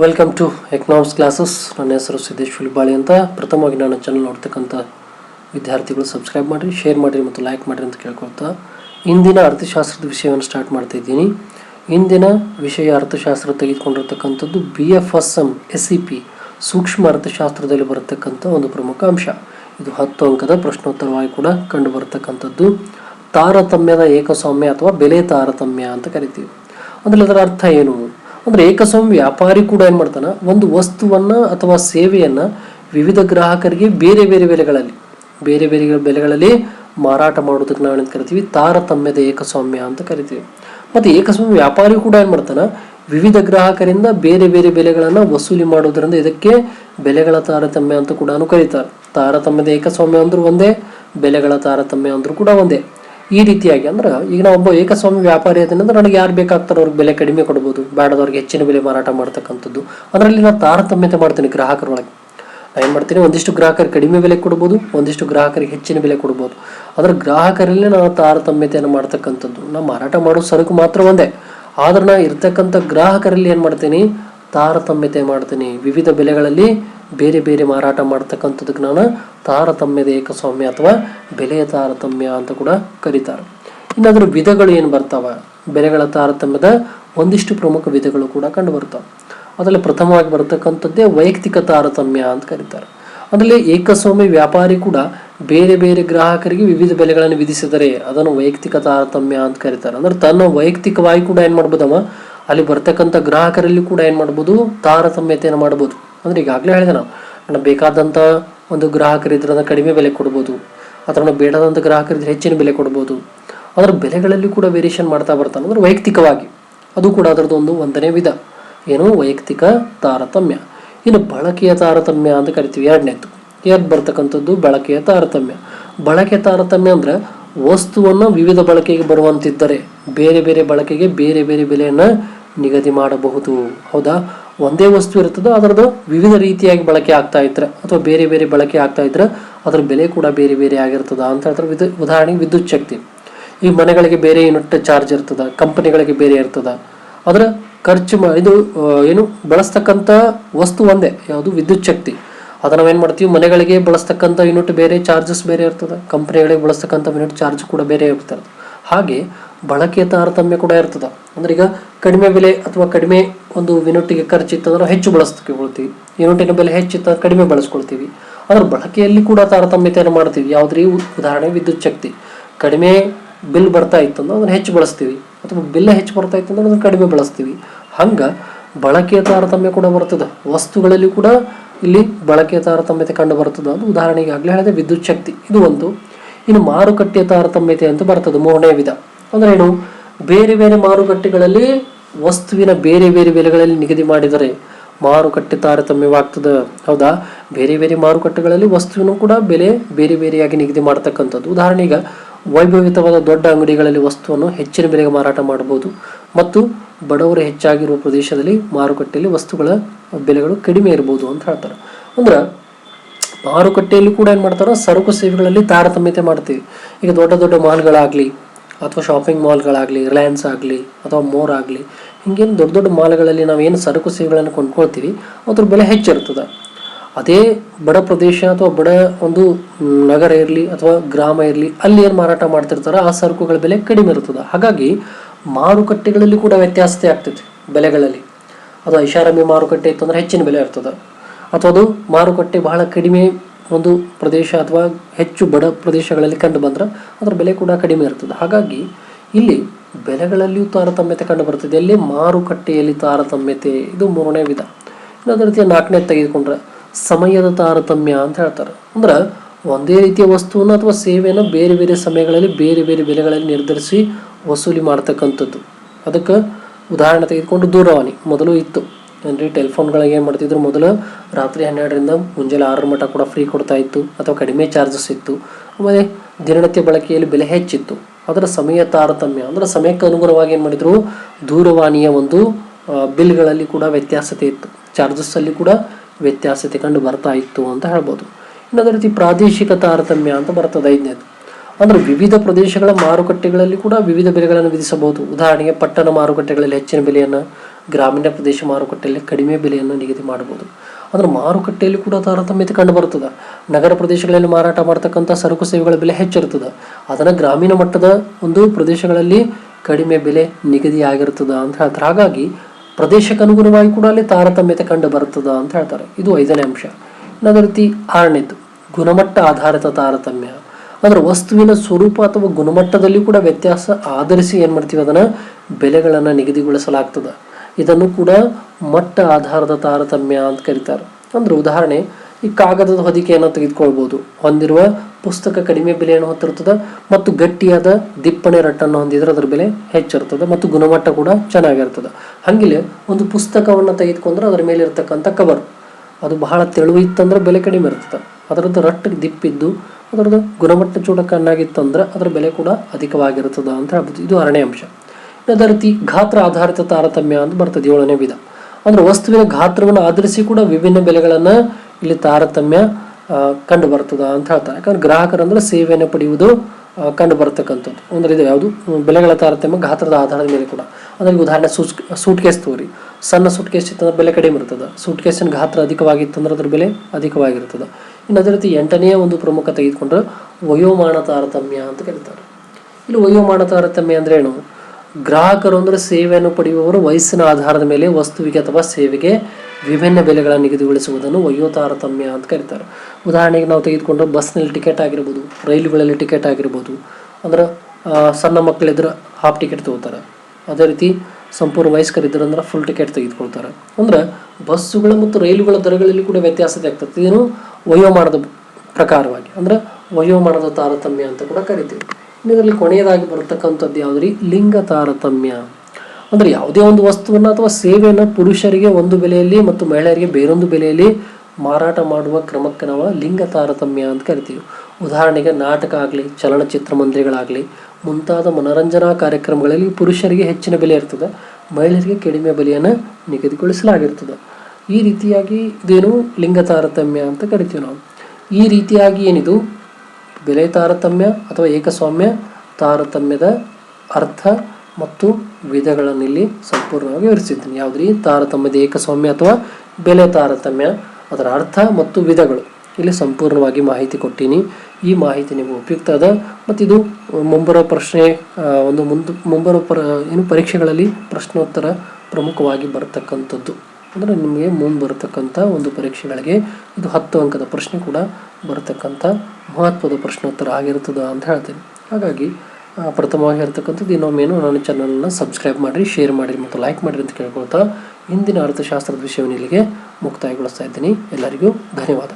Welcome to economics classes ನನ್ನ ಹೆಸರು ಸಿದ್ದೇಶ್ ಹುಲಿಬಾಳಿ ಅಂತ. ಪ್ರಥಮವಾಗಿ ನನ್ನ ಚಾನಲ್ ನೋಡ್ತಕ್ಕಂಥ ವಿದ್ಯಾರ್ಥಿಗಳು ಸಬ್ಸ್ಕ್ರೈಬ್ ಮಾಡಿರಿ ಶೇರ್ ಮಾಡಿರಿ ಮತ್ತು ಲೈಕ್ ಮಾಡಿರಿ ಅಂತ ಕೇಳ್ಕೊಳ್ತಾ ಇಂದಿನ ಅರ್ಥಶಾಸ್ತ್ರದ ವಿಷಯವನ್ನು ಸ್ಟಾರ್ಟ್ ಮಾಡ್ತಾ ಇದ್ದೀನಿ. ಇಂದಿನ ವಿಷಯ ಅರ್ಥಶಾಸ್ತ್ರ ತೆಗೆದುಕೊಂಡಿರ್ತಕ್ಕಂಥದ್ದು B F S M S C P ಸೂಕ್ಷ್ಮ ಅರ್ಥಶಾಸ್ತ್ರದಲ್ಲಿ ಬರತಕ್ಕಂಥ ಒಂದು ಪ್ರಮುಖ ಅಂಶ. ಇದು ಹತ್ತು ಅಂಕದ ಪ್ರಶ್ನೋತ್ತರವಾಗಿ ಕೂಡ ಕಂಡು ಬರತಕ್ಕಂಥದ್ದು ತಾರತಮ್ಯದ ಏಕಸ್ವಾಮ್ಯ ಅಥವಾ ಬೆಲೆ ತಾರತಮ್ಯ ಅಂತ ಕರಿತೀವಿ. ಅಂದರೆ ಅದರ ಅರ್ಥ ಏನು? ಅಂದ್ರೆ ಏಕಸ್ವಾಮ್ಯ ವ್ಯಾಪಾರಿ ಕೂಡ ಏನು ಮಾಡ್ತಾನೆ? ಒಂದು ವಸ್ತುವನ್ನ ಅಥವಾ ಸೇವೆಯನ್ನ ವಿವಿಧ ಗ್ರಾಹಕರಿಗೆ ಬೇರೆ ಬೇರೆ ಬೆಲೆಗಳಲ್ಲಿ, ಬೇರೆ ಬೇರೆ ಬೆಲೆಗಳಲ್ಲಿ ಮಾರಾಟ ಮಾಡೋದಕ್ಕೆ ನಾವೇನು ಕರಿತೀವಿ? ತಾರತಮ್ಯದ ಏಕಸ್ವಾಮ್ಯ ಅಂತ ಕರಿತೀವಿ. ಮತ್ತೆ ಏಕಸ್ವಾಮ್ಯ ವ್ಯಾಪಾರಿ ಕೂಡ ಏನು ಮಾಡ್ತಾನೆ? ವಿವಿಧ ಗ್ರಾಹಕರಿಂದ ಬೇರೆ ಬೇರೆ ಬೆಲೆಗಳನ್ನು ವಸೂಲಿ ಮಾಡೋದ್ರಿಂದ ಇದಕ್ಕೆ ಬೆಲೆಗಳ ತಾರತಮ್ಯ ಅಂತ ಕೂಡ ಕರೀತಾರೆ. ತಾರತಮ್ಯದ ಏಕಸ್ವಾಮ್ಯ ಅಂದರೂ ಒಂದೇ, ಬೆಲೆಗಳ ತಾರತಮ್ಯ ಅಂದ್ರೂ ಕೂಡ ಒಂದೇ. ಈ ರೀತಿಯಾಗಿ ಅಂದ್ರೆ ಈಗ ನಾವು ಒಬ್ಬ ಏಕಸ್ವಾಮಿ ವ್ಯಾಪಾರಿ ಅಂದ್ರೆ ನನಗೆ ಯಾರು ಬೇಕಾಗ್ತಾರೋ ಅವ್ರಿಗೆ ಬೆಲೆ ಕಡಿಮೆ ಕೊಡ್ಬೋದು. ಬೇಡದವ್ರಿಗೆ ಹೆಚ್ಚಿನ ಬೆಲೆ ಮಾರಾಟ ಮಾಡ್ತಕ್ಕಂಥದ್ದು. ಅದರಲ್ಲಿ ನಾನು ತಾರತಮ್ಯತೆ ಮಾಡ್ತೀನಿ ಗ್ರಾಹಕರೊಳಗೆ. ನಾನು ಏನು ಮಾಡ್ತೀನಿ? ಒಂದಿಷ್ಟು ಗ್ರಾಹಕರಿಗೆ ಕಡಿಮೆ ಬೆಲೆ ಕೊಡ್ಬೋದು, ಒಂದಿಷ್ಟು ಗ್ರಾಹಕರಿಗೆ ಹೆಚ್ಚಿನ ಬೆಲೆ ಕೊಡ್ಬೋದು. ಅದರ ಗ್ರಾಹಕರಲ್ಲಿ ನಾನು ತಾರತಮ್ಯತೆಯನ್ನು ಮಾಡ್ತಕ್ಕಂಥದ್ದು. ನಾನು ಮಾರಾಟ ಮಾಡೋ ಸರಕು ಮಾತ್ರ ಒಂದೇ. ಆದ್ರೆ ನಾ ಇರ್ತಕ್ಕಂಥ ಗ್ರಾಹಕರಲ್ಲಿ ಏನು ಮಾಡ್ತೀನಿ? ತಾರತಮ್ಯತೆ ಮಾಡ್ತೀನಿ. ವಿವಿಧ ಬೆಲೆಗಳಲ್ಲಿ ಬೇರೆ ಬೇರೆ ಮಾರಾಟ ಮಾಡ್ತಕ್ಕಂಥದ್ದು ನಾನು ತಾರತಮ್ಯದ ಏಕಸ್ವಾಮ್ಯ ಅಥವಾ ಬೆಲೆಯ ತಾರತಮ್ಯ ಅಂತ ಕೂಡ ಕರೀತಾರೆ. ಇನ್ನಾದ್ರೂ ವಿಧಗಳು ಏನು ಬರ್ತಾವ? ಬೆಲೆಗಳ ತಾರತಮ್ಯದ ಒಂದಿಷ್ಟು ಪ್ರಮುಖ ವಿಧಗಳು ಕೂಡ ಕಂಡು ಬರ್ತಾವೆ. ಅದರಲ್ಲಿ ಪ್ರಥಮವಾಗಿ ಬರತಕ್ಕಂಥದ್ದೇ ವೈಯಕ್ತಿಕ ತಾರತಮ್ಯ ಅಂತ ಕರೀತಾರೆ. ಅದರಲ್ಲಿ ಏಕಸ್ವಾಮ್ಯ ವ್ಯಾಪಾರಿ ಕೂಡ ಬೇರೆ ಬೇರೆ ಗ್ರಾಹಕರಿಗೆ ವಿವಿಧ ಬೆಲೆಗಳನ್ನು ವಿಧಿಸಿದರೆ ಅದನ್ನು ವೈಯಕ್ತಿಕ ತಾರತಮ್ಯ ಅಂತ ಕರೀತಾರೆ. ಅಂದ್ರೆ ತನ್ನ ವೈಯಕ್ತಿಕವಾಗಿ ಕೂಡ ಏನ್ ಮಾಡ್ಬೋದವ? ಅಲ್ಲಿ ಬರ್ತಕ್ಕಂಥ ಗ್ರಾಹಕರಲ್ಲಿ ಕೂಡ ಏನು ಮಾಡ್ಬೋದು? ತಾರತಮ್ಯತೆಯನ್ನು ಮಾಡ್ಬೋದು. ಅಂದ್ರೆ ಈಗಾಗಲೇ ಹೇಳಿದೆ ನಾವು ಬೇಕಾದಂಥ ಒಂದು ಗ್ರಾಹಕರಿದ್ರೆ ಅದನ್ನ ಕಡಿಮೆ ಬೆಲೆ ಕೊಡ್ಬೋದು. ಅಥವಾ ನಾವು ಬೇಡದಂಥ ಗ್ರಾಹಕರಿದ್ರೆ ಹೆಚ್ಚಿನ ಬೆಲೆ ಕೊಡ್ಬೋದು. ಅದರ ಬೆಲೆಗಳಲ್ಲಿ ಕೂಡ ವೇರಿಯೇಷನ್ ಮಾಡ್ತಾ ಬರ್ತಾನೆ. ಅಂದ್ರೆ ವೈಯಕ್ತಿಕವಾಗಿ ಅದು ಕೂಡ ಅದರದ್ದು ಒಂದು ಒಂದನೇ ವಿಧ. ಏನು? ವೈಯಕ್ತಿಕ ತಾರತಮ್ಯ. ಇನ್ನು ಬಳಕೆಯ ತಾರತಮ್ಯ ಅಂತ ಕರಿತೀವಿ. ಎರಡನೇದು. ಎರಡು ಬರ್ತಕ್ಕಂಥದ್ದು ಬಳಕೆಯ ತಾರತಮ್ಯ. ಬಳಕೆ ತಾರತಮ್ಯ ಅಂದ್ರೆ ವಸ್ತುವನ್ನು ವಿವಿಧ ಬಳಕೆಗೆ ಬರುವಂತಿದ್ದರೆ ಬೇರೆ ಬೇರೆ ಬಳಕೆಗೆ ಬೇರೆ ಬೇರೆ ಬೆಲೆಯನ್ನು ನಿಗದಿ ಮಾಡಬಹುದು. ಹೌದಾ? ಒಂದೇ ವಸ್ತು ಇರ್ತದೋ ಅದರದ್ದು ವಿವಿಧ ರೀತಿಯಾಗಿ ಬಳಕೆ ಆಗ್ತಾ ಇದ್ರೆ ಅಥವಾ ಬೇರೆ ಬೇರೆ ಬಳಕೆ ಆಗ್ತಾ ಇದ್ರೆ ಅದರ ಬೆಲೆ ಕೂಡ ಬೇರೆ ಬೇರೆ ಆಗಿರ್ತದ ಅಂತ ಹೇಳ್ತಾರೆ. ವಿದ್ಯು ಉದಾಹರಣೆಗೆ ವಿದ್ಯುತ್ ಶಕ್ತಿ. ಈ ಮನೆಗಳಿಗೆ ಬೇರೆ ಯೂನಿಟ್ ಚಾರ್ಜ್ ಇರ್ತದ, ಕಂಪನಿಗಳಿಗೆ ಬೇರೆ ಇರ್ತದ. ಅದರ ಖರ್ಚು ಇದು ಏನು ಬಳಸ್ತಕ್ಕಂಥ ವಸ್ತು ಒಂದೇ, ಯಾವುದು? ವಿದ್ಯುತ್ ಶಕ್ತಿ. ಅದನ್ನ ಏನು ಮಾಡ್ತೀವಿ? ಮನೆಗಳಿಗೆ ಬಳಸ್ತಕ್ಕಂಥ ಯೂನಿಟ್ ಬೇರೆ ಚಾರ್ಜಸ್ ಬೇರೆ ಇರ್ತದೆ. ಕಂಪನಿಗಳಿಗೆ ಬಳಸ್ತಕ್ಕಂಥ ಯೂನಿಟ್ ಚಾರ್ಜ್ ಕೂಡ ಬೇರೆ ಇರ್ತದೆ. ಹಾಗೆ ಬಳಕೆಯ ತಾರತಮ್ಯ ಕೂಡ ಇರ್ತದೆ. ಅಂದ್ರೆ ಈಗ ಕಡಿಮೆ ಬೆಲೆ ಅಥವಾ ಕಡಿಮೆ ಒಂದು ಯೂನಿಟ್ಗೆ ಖರ್ಚಿತ್ತಂದ್ರೆ ಹೆಚ್ಚು ಬಳಸ್ಕೊಳ್ತೀವಿ ಯೂನಿಟಿನ ಬೆಲೆ ಹೆಚ್ಚಿತ್ತ ಕಡಿಮೆ ಬಳಸ್ಕೊಳ್ತೀವಿ. ಅದ್ರ ಬಳಕೆಯಲ್ಲಿ ಕೂಡ ತಾರತಮ್ಯತೆಯನ್ನು ಮಾಡ್ತೀವಿ. ಯಾವ್ದ್ರಿ ಉದಾಹರಣೆ ವಿದ್ಯುತ್ ಶಕ್ತಿ. ಕಡಿಮೆ ಬಿಲ್ ಬರ್ತಾ ಇತ್ತು ಅಂದ್ರೆ ಅದನ್ನು ಹೆಚ್ಚು ಬಳಸ್ತೀವಿ. ಅಥವಾ ಬಿಲ್ ಹೆಚ್ಚು ಬರ್ತಾ ಇತ್ತು ಅಂದ್ರೆ ಅದನ್ನ ಕಡಿಮೆ ಬಳಸ್ತೀವಿ. ಹಂಗ ಬಳಕೆಯ ತಾರತಮ್ಯ ಕೂಡ ಬರ್ತದೆ. ವಸ್ತುಗಳಲ್ಲಿ ಕೂಡ ಇಲ್ಲಿ ಬಳಕೆ ತಾರತಮ್ಯತೆ ಕಂಡು ಬರ್ತದೆ ಅದು ಉದಾಹರಣೆಗೆ ಆಗಲೇ ಹೇಳಿದೆ, ವಿದ್ಯುತ್ ಶಕ್ತಿ. ಇದು ಒಂದು. ಇನ್ನು ಮಾರುಕಟ್ಟೆಯ ತಾರತಮ್ಯತೆ ಅಂತ ಬರ್ತದೆ, ಮೂರನೇ ವಿಧ. ಅಂದ್ರೆ ಏನು? ಬೇರೆ ಬೇರೆ ಮಾರುಕಟ್ಟೆಗಳಲ್ಲಿ ವಸ್ತುವಿನ ಬೇರೆ ಬೇರೆ ಬೆಲೆಗಳಲ್ಲಿ ನಿಗದಿ ಮಾಡಿದರೆ ಮಾರುಕಟ್ಟೆ ತಾರತಮ್ಯವಾಗ್ತದೆ ಹೌದಾ? ಬೇರೆ ಬೇರೆ ಮಾರುಕಟ್ಟೆಗಳಲ್ಲಿ ವಸ್ತುವಿನ ಕೂಡ ಬೆಲೆ ಬೇರೆ ಬೇರೆಯಾಗಿ ನಿಗದಿ ಮಾಡ್ತಕ್ಕಂಥದ್ದು. ಉದಾಹರಣೆ ಈಗ ವೈಭವಿತವಾದ ದೊಡ್ಡ ಅಂಗಡಿಗಳಲ್ಲಿ ವಸ್ತುವನ್ನು ಹೆಚ್ಚಿನ ಬೆಲೆಗೆ ಮಾರಾಟ ಮಾಡಬಹುದು ಮತ್ತು ಬಡವರು ಹೆಚ್ಚಾಗಿರುವ ಪ್ರದೇಶದಲ್ಲಿ ಮಾರುಕಟ್ಟೆಯಲ್ಲಿ ವಸ್ತುಗಳ ಬೆಲೆಗಳು ಕಡಿಮೆ ಇರಬಹುದು ಅಂತ ಹೇಳ್ತಾರೆ. ಅಂದ್ರೆ ಮಾರುಕಟ್ಟೆಯಲ್ಲಿ ಕೂಡ ಏನು ಮಾಡ್ತಾರೆ ಸರಕು ಸೇವೆಗಳಲ್ಲಿ ತಾರತಮ್ಯತೆ ಮಾಡ್ತೀವಿ. ಈಗ ದೊಡ್ಡ ದೊಡ್ಡ ಮಾಲ್ಗಳಾಗಲಿ ಅಥವಾ ಶಾಪಿಂಗ್ ಮಾಲ್ಗಳಾಗಲಿ ರಿಲಯನ್ಸ್ ಆಗಲಿ ಅಥವಾ ಮೋರ್ ಆಗಲಿ, ಹಿಂಗೇನು ದೊಡ್ಡ ದೊಡ್ಡ ಮಾಲ್ಗಳಲ್ಲಿ ನಾವು ಏನು ಸರಕು ಸೇವೆಗಳನ್ನು ಕೊಂಡ್ಕೊಳ್ತೀವಿ, ಅದ್ರ ಬೆಲೆ ಹೆಚ್ಚಿರ್ತದೆ ಅದೇ ಬಡ ಪ್ರದೇಶ ಅಥವಾ ಬಡ ಒಂದು ನಗರ ಇರಲಿ ಅಥವಾ ಗ್ರಾಮ ಇರಲಿ, ಅಲ್ಲಿ ಏನು ಮಾರಾಟ ಮಾಡ್ತಿರ್ತಾರೆ ಆ ಸರಕುಗಳ ಬೆಲೆ ಕಡಿಮೆ ಇರ್ತದೆ ಹಾಗಾಗಿ ಮಾರುಕಟ್ಟೆಗಳಲ್ಲಿ ಕೂಡ ವ್ಯತ್ಯಾಸತೆ ಆಗ್ತೈತಿ ಬೆಲೆಗಳಲ್ಲಿ. ಅದು ಐಷಾರಾಮಿ ಮಾರುಕಟ್ಟೆ ಇತ್ತಂದ್ರೆ ಹೆಚ್ಚಿನ ಬೆಲೆ ಇರ್ತದೆ. ಅಥವಾ ಅದು ಮಾರುಕಟ್ಟೆ ಬಹಳ ಕಡಿಮೆ ಒಂದು ಪ್ರದೇಶ ಅಥವಾ ಹೆಚ್ಚು ಬಡ ಪ್ರದೇಶಗಳಲ್ಲಿ ಕಂಡು ಬಂದ್ರೆ ಅದರ ಬೆಲೆ ಕೂಡ ಕಡಿಮೆ ಇರ್ತದೆ. ಹಾಗಾಗಿ ಇಲ್ಲಿ ಬೆಲೆಗಳಲ್ಲಿಯೂ ತಾರತಮ್ಯತೆ ಕಂಡು ಬರ್ತದೆ ಅಲ್ಲಿ ಮಾರುಕಟ್ಟೆಯಲ್ಲಿ ತಾರತಮ್ಯತೆ, ಇದು ಮೂರನೇ ವಿಧ. ಇನ್ನೊಂದು ರೀತಿಯ ನಾಲ್ಕನೇ ತೆಗೆದುಕೊಂಡ್ರೆ ಸಮಯದ ತಾರತಮ್ಯ ಅಂತ ಹೇಳ್ತಾರೆ. ಅಂದ್ರೆ ಒಂದೇ ರೀತಿಯ ವಸ್ತುವನ್ನು ಅಥವಾ ಸೇವೆಯನ್ನು ಬೇರೆ ಬೇರೆ ಸಮಯಗಳಲ್ಲಿ, ಬೇರೆ ಬೇರೆ ಬೆಲೆಗಳಲ್ಲಿ ನಿರ್ಧರಿಸಿ ವಸೂಲಿ ಮಾಡ್ತಕ್ಕಂಥದ್ದು. ಅದಕ್ಕೆ ಉದಾಹರಣೆ ತೆಗೆದುಕೊಂಡು ದೂರವಾಣಿ ಮೊದಲು ಇತ್ತು. ಅಂದರೆ ಟೆಲಿಫೋನ್ಗಳಿಗೆ ಏನು ಮಾಡ್ತಿದ್ರು? ಮೊದಲು ರಾತ್ರಿ ಹನ್ನೆರಡರಿಂದ ಮುಂಜಾನೆ ಆರರ ಮಟ್ಟ ಕೂಡ ಫ್ರೀ ಕೊಡ್ತಾ ಇತ್ತು, ಅಥವಾ ಕಡಿಮೆ ಚಾರ್ಜಸ್ ಇತ್ತು. ಆಮೇಲೆ ದಿನನಿತ್ಯ ಬಳಕೆಯಲ್ಲಿ ಬೆಲೆ ಹೆಚ್ಚಿತ್ತು. ಅದರ ಸಮಯ ತಾರತಮ್ಯ, ಅಂದ್ರೆ ಸಮಯಕ್ಕೆ ಅನುಗುಣವಾಗಿ ಏನು ಮಾಡಿದ್ರು? ದೂರವಾಣಿಯ ಒಂದು ಬಿಲ್ಗಳಲ್ಲಿ ಕೂಡ ವ್ಯತ್ಯಾಸತೆ ಇತ್ತು. ಚಾರ್ಜಸ್ಸಲ್ಲಿ ಕೂಡ ವ್ಯತ್ಯಾಸತೆ ಕಂಡು ಬರ್ತಾ ಇತ್ತು ಅಂತ ಹೇಳ್ಬೋದು. ಇನ್ನೊಂದು ರೀತಿ ಪ್ರಾದೇಶಿಕ ತಾರತಮ್ಯ ಅಂತ ಬರ್ತದೆ ಐದನೇದು. ಅಂದ್ರೆ ವಿವಿಧ ಪ್ರದೇಶಗಳ ಮಾರುಕಟ್ಟೆಗಳಲ್ಲಿ ಕೂಡ ವಿವಿಧ ಬೆಲೆಗಳನ್ನು ವಿಧಿಸಬಹುದು. ಉದಾಹರಣೆಗೆ ಪಟ್ಟಣ ಮಾರುಕಟ್ಟೆಗಳಲ್ಲಿ ಹೆಚ್ಚಿನ ಬೆಲೆಯನ್ನು, ಗ್ರಾಮೀಣ ಪ್ರದೇಶ ಮಾರುಕಟ್ಟೆಯಲ್ಲಿ ಕಡಿಮೆ ಬೆಲೆಯನ್ನು ನಿಗದಿ ಮಾಡಬಹುದು. ಅಂದರೆ ಮಾರುಕಟ್ಟೆಯಲ್ಲಿ ಕೂಡ ತಾರತಮ್ಯತೆ ಕಂಡು ಬರ್ತದೆ. ನಗರ ಪ್ರದೇಶಗಳಲ್ಲಿ ಮಾರಾಟ ಮಾಡ್ತಕ್ಕಂಥ ಸರಕು ಸೇವೆಗಳ ಬೆಲೆ ಹೆಚ್ಚಿರುತ್ತದೆ. ಅದನ್ನು ಗ್ರಾಮೀಣ ಮಟ್ಟದ ಒಂದು ಪ್ರದೇಶಗಳಲ್ಲಿ ಕಡಿಮೆ ಬೆಲೆ ನಿಗದಿ ಆಗಿರ್ತದ ಅಂತ ಹೇಳ್ತಾರೆ. ಹಾಗಾಗಿ ಪ್ರದೇಶಕ್ಕೆ ಅನುಗುಣವಾಗಿ ಕೂಡ ಅಲ್ಲಿ ತಾರತಮ್ಯತೆ ಕಂಡು ಬರ್ತದ ಅಂತ ಹೇಳ್ತಾರೆ. ಇದು ಐದನೇ ಅಂಶ. ಇನ್ನೊಂದು ರೀತಿ ಆರನೇದು ಗುಣಮಟ್ಟ ಆಧಾರಿತ ತಾರತಮ್ಯ. ಅಂದ್ರೆ ವಸ್ತುವಿನ ಸ್ವರೂಪ ಅಥವಾ ಗುಣಮಟ್ಟದಲ್ಲಿ ಕೂಡ ವ್ಯತ್ಯಾಸ ಆಧರಿಸಿ ಏನು ಮಾಡ್ತೀವಿ ಅದನ್ನು? ಬೆಲೆಗಳನ್ನು ನಿಗದಿಗೊಳಿಸಲಾಗ್ತದೆ. ಇದನ್ನು ಕೂಡ ಮಟ್ಟ ಆಧಾರದ ತಾರತಮ್ಯ ಅಂತ ಕರೀತಾರೆ. ಅಂದ್ರೆ ಉದಾಹರಣೆ ಈ ಕಾಗದದ ಹೊದಿಕೆಯನ್ನು ತೆಗೆದುಕೊಳ್ಬೋದು. ಹೊಂದಿರುವ ಪುಸ್ತಕ ಕಡಿಮೆ ಬೆಲೆಯನ್ನು ಹೊತ್ತಿರ್ತದೆ ಮತ್ತು ಗಟ್ಟಿಯಾದ ದಿಪ್ಪಣೆ ರಟ್ಟನ್ನು ಹೊಂದಿದ್ರೆ ಅದರ ಬೆಲೆ ಹೆಚ್ಚಿರ್ತದೆ ಮತ್ತು ಗುಣಮಟ್ಟ ಕೂಡ ಚೆನ್ನಾಗಿರ್ತದೆ ಹಂಗಿಲೆ ಒಂದು ಪುಸ್ತಕವನ್ನು ತೆಗೆದುಕೊಂಡ್ರೆ ಅದರ ಮೇಲೆ ಇರ್ತಕ್ಕಂಥ ಕವರ್ ಅದು ಬಹಳ ತೆಳುವು ಇತ್ತಂದ್ರೆ ಬೆಲೆ ಕಡಿಮೆ ಇರ್ತದೆ ಅದರದ್ದು ರಟ್ಟ ದಿಪ್ಪಿದ್ದು, ಅದರದ್ದು ಗುಣಮಟ್ಟ ಚೂಡ ಅದರ ಬೆಲೆ ಕೂಡ ಅಧಿಕವಾಗಿರ್ತದ ಅಂತ ಹೇಳ್ಬೋದು. ಇದು ಆರನೇ ಅಂಶ. ಅದೇ ರೀತಿ ಗಾತ್ರ ಆಧಾರಿತ ತಾರತಮ್ಯ ಅಂತ ಬರ್ತದೆ ಏಳನೇ ವಿಧ. ಅಂದ್ರೆ ವಸ್ತುವಿನ ಗಾತ್ರವನ್ನು ಆಧರಿಸಿ ಕೂಡ ವಿಭಿನ್ನ ಬೆಲೆಗಳನ್ನು ಇಲ್ಲಿ ತಾರತಮ್ಯ ಕಂಡು ಬರ್ತದ ಅಂತ ಹೇಳ್ತಾರೆ. ಯಾಕಂದ್ರೆ ಗ್ರಾಹಕರಂದ್ರೆ ಸೇವೆಯನ್ನು ಪಡೆಯುವುದು ಕಂಡು ಬರ್ತಕ್ಕಂಥದ್ದು ಅಂದ್ರೆ ಇದು ಯಾವುದು? ಬೆಲೆಗಳ ತಾರತಮ್ಯ, ಗಾತ್ರದ ಆಧಾರದ ಮೇಲೆ ಕೂಡ. ಅಂದ್ರೆ ಉದಾಹರಣೆ ಸೂಟ್ ಕೇಸ್ ತಗೋರಿ ಸಣ್ಣ ಸೂಟ್ ಕೇಸ್ ಇತ್ತಂದ್ರೆ ಬೆಲೆ ಕಡಿಮೆ ಇರ್ತದೆ. ಸೂಟ್ ಕೇಸಿನ ಗಾತ್ರ ಅಧಿಕವಾಗಿತ್ತಂದ್ರೆ ಅದ್ರ ಬೆಲೆ ಅಧಿಕವಾಗಿರ್ತದೆ. ಇನ್ನು ಅದೇ ರೀತಿ ಎಂಟನೆಯ ಒಂದು ಪ್ರಮುಖ ತೆಗೆದುಕೊಂಡ್ರೆ ವಯೋಮಾನ ತಾರತಮ್ಯ ಅಂತ ಕರೀತಾರೆ. ಇಲ್ಲಿ ವಯೋಮಾನ ತಾರತಮ್ಯ ಅಂದ್ರೆ ಏನು? ಗ್ರಾಹಕರು ಅಂದ್ರೆ ಸೇವೆಯನ್ನು ಪಡೆಯುವವರು ವಯಸ್ಸಿನ ಆಧಾರದ ಮೇಲೆ ವಸ್ತುವಿಗೆ ಅಥವಾ ಸೇವೆಗೆ ವಿಭಿನ್ನ ಬೆಲೆಗಳನ್ನು ನಿಗದಿಗೊಳಿಸುವುದನ್ನು ವಯೋ ತಾರತಮ್ಯ ಅಂತ ಕರೀತಾರೆ. ಉದಾಹರಣೆಗೆ ನಾವು ತೆಗೆದುಕೊಂಡು ಬಸ್ನಲ್ಲಿ ಟಿಕೆಟ್ ಆಗಿರ್ಬೋದು, ರೈಲುಗಳಲ್ಲಿ ಟಿಕೆಟ್ ಆಗಿರ್ಬೋದು, ಅಂದ್ರೆ ಸಣ್ಣ ಮಕ್ಕಳಿದ್ರೆ ಹಾಫ್ ಟಿಕೆಟ್ ತಗೋತಾರೆ. ಅದೇ ರೀತಿ ಸಂಪೂರ್ಣ ವಯಸ್ಕರಿದ್ರು ಅಂದ್ರೆ ಫುಲ್ ಟಿಕೆಟ್ ತೆಗೆದುಕೊಳ್ತಾರೆ. ಅಂದ್ರೆ ಬಸ್ಸುಗಳ ಮತ್ತು ರೈಲುಗಳ ದರಗಳಲ್ಲಿ ಕೂಡ ವ್ಯತ್ಯಾಸತೆ ಆಗ್ತದೆ. ಏನು ವಯೋಮಾನದ ಪ್ರಕಾರವಾಗಿ, ಅಂದ್ರೆ ವಯೋಮಾನದ ತಾರತಮ್ಯ ಅಂತ ಕೂಡ ಕರಿತೀವಿ. ಇದರಲ್ಲಿ ಕೊನೆಯದಾಗಿ ಬರತಕ್ಕಂಥದ್ದು ಯಾವುದ್ರಿ ಲಿಂಗ ತಾರತಮ್ಯ. ಅಂದ್ರೆ ಯಾವುದೇ ಒಂದು ವಸ್ತುವನ್ನು ಅಥವಾ ಸೇವೆಯನ್ನು ಪುರುಷರಿಗೆ ಒಂದು ಬೆಲೆಯಲ್ಲಿ ಮತ್ತು ಮಹಿಳೆಯರಿಗೆ ಬೇರೊಂದು ಬೆಲೆಯಲ್ಲಿ ಮಾರಾಟ ಮಾಡುವ ಕ್ರಮಕ್ಕೆ ನಾವು ಲಿಂಗ ತಾರತಮ್ಯ ಅಂತ ಕರಿತೀವಿ. ಉದಾಹರಣೆಗೆ ನಾಟಕ ಆಗಲಿ, ಚಲನಚಿತ್ರ ಮಂದಿರಗಳಾಗಲಿ, ಮುಂತಾದ ಮನರಂಜನಾ ಕಾರ್ಯಕ್ರಮಗಳಲ್ಲಿ ಪುರುಷರಿಗೆ ಹೆಚ್ಚಿನ ಬೆಲೆ ಇರ್ತದೆ. ಮಹಿಳೆಯರಿಗೆ ಕಡಿಮೆ ಬೆಲೆಯನ್ನು ನಿಗದಿಗೊಳಿಸಲಾಗಿರ್ತದೆ. ಈ ರೀತಿಯಾಗಿ ಇದೇನು ಲಿಂಗ ತಾರತಮ್ಯ ಅಂತ ಕರಿತೀವಿ ನಾವು. ಈ ರೀತಿಯಾಗಿ ಏನಿದು? ಬೆಲೆ ತಾರತಮ್ಯ ಅಥವಾ ಏಕಸ್ವಾಮ್ಯ ತಾರತಮ್ಯದ ಅರ್ಥ ಮತ್ತು ವಿಧಗಳನ್ನು ಇಲ್ಲಿ ಸಂಪೂರ್ಣವಾಗಿ ವಿವರಿಸಿದ್ದೀನಿ. ಯಾವುದ್ರಿ? ತಾರತಮ್ಯದ ಏಕಸ್ವಾಮ್ಯ ಅಥವಾ ಬೆಲೆ ತಾರತಮ್ಯ ಅದರ ಅರ್ಥ ಮತ್ತು ವಿಧಗಳು. ಇಲ್ಲಿ ಸಂಪೂರ್ಣವಾಗಿ ಮಾಹಿತಿ ಕೊಟ್ಟೀನಿ. ಈ ಮಾಹಿತಿ ನಿಮಗೆ ಉಪಯುಕ್ತ ಅದ. ಮತ್ತು ಇದು ಮುಂಬರುವ ಪ್ರಶ್ನೆ ಒಂದು ಮುಂದೆ ಮುಂಬರುವ ಪರ, ಏನು ಪರೀಕ್ಷೆಗಳಲ್ಲಿ ಪ್ರಶ್ನೋತ್ತರ ಪ್ರಮುಖವಾಗಿ ಬರತಕ್ಕಂಥದ್ದು. ಅಂದರೆ ನಿಮಗೆ ಮುಂದೆ ಬರತಕ್ಕಂಥ ಒಂದು ಪರೀಕ್ಷೆಗಳಿಗೆ ಇದು ಹತ್ತು ಅಂಕದ ಪ್ರಶ್ನೆ ಕೂಡ ಬರತಕ್ಕಂಥ ಮಹತ್ವದ ಪ್ರಶ್ನೋತ್ತರ ಆಗಿರುತ್ತದೆ ಅಂತ ಹೇಳ್ತೀನಿ. ಹಾಗಾಗಿ ಪ್ರಥಮವಾಗಿ ಇರ್ತಕ್ಕಂಥದ್ದು ಇನ್ನೊಮ್ಮೇನು ನನ್ನ ಚಾನಲನ್ನು ಸಬ್ಸ್ಕ್ರೈಬ್ ಮಾಡಿರಿ ಶೇರ್ ಮಾಡಿರಿ ಮತ್ತು ಲೈಕ್ ಮಾಡಿರಿ ಅಂತ ಕೇಳ್ಕೊಳ್ತಾ ಇಂದಿನ ಅರ್ಥಶಾಸ್ತ್ರದ ವಿಷಯವನ್ನು ಇಲ್ಲಿಗೆ ಮುಕ್ತಾಯಗೊಳಿಸ್ತಾ ಇದ್ದೀನಿ. ಎಲ್ಲರಿಗೂ ಧನ್ಯವಾದ.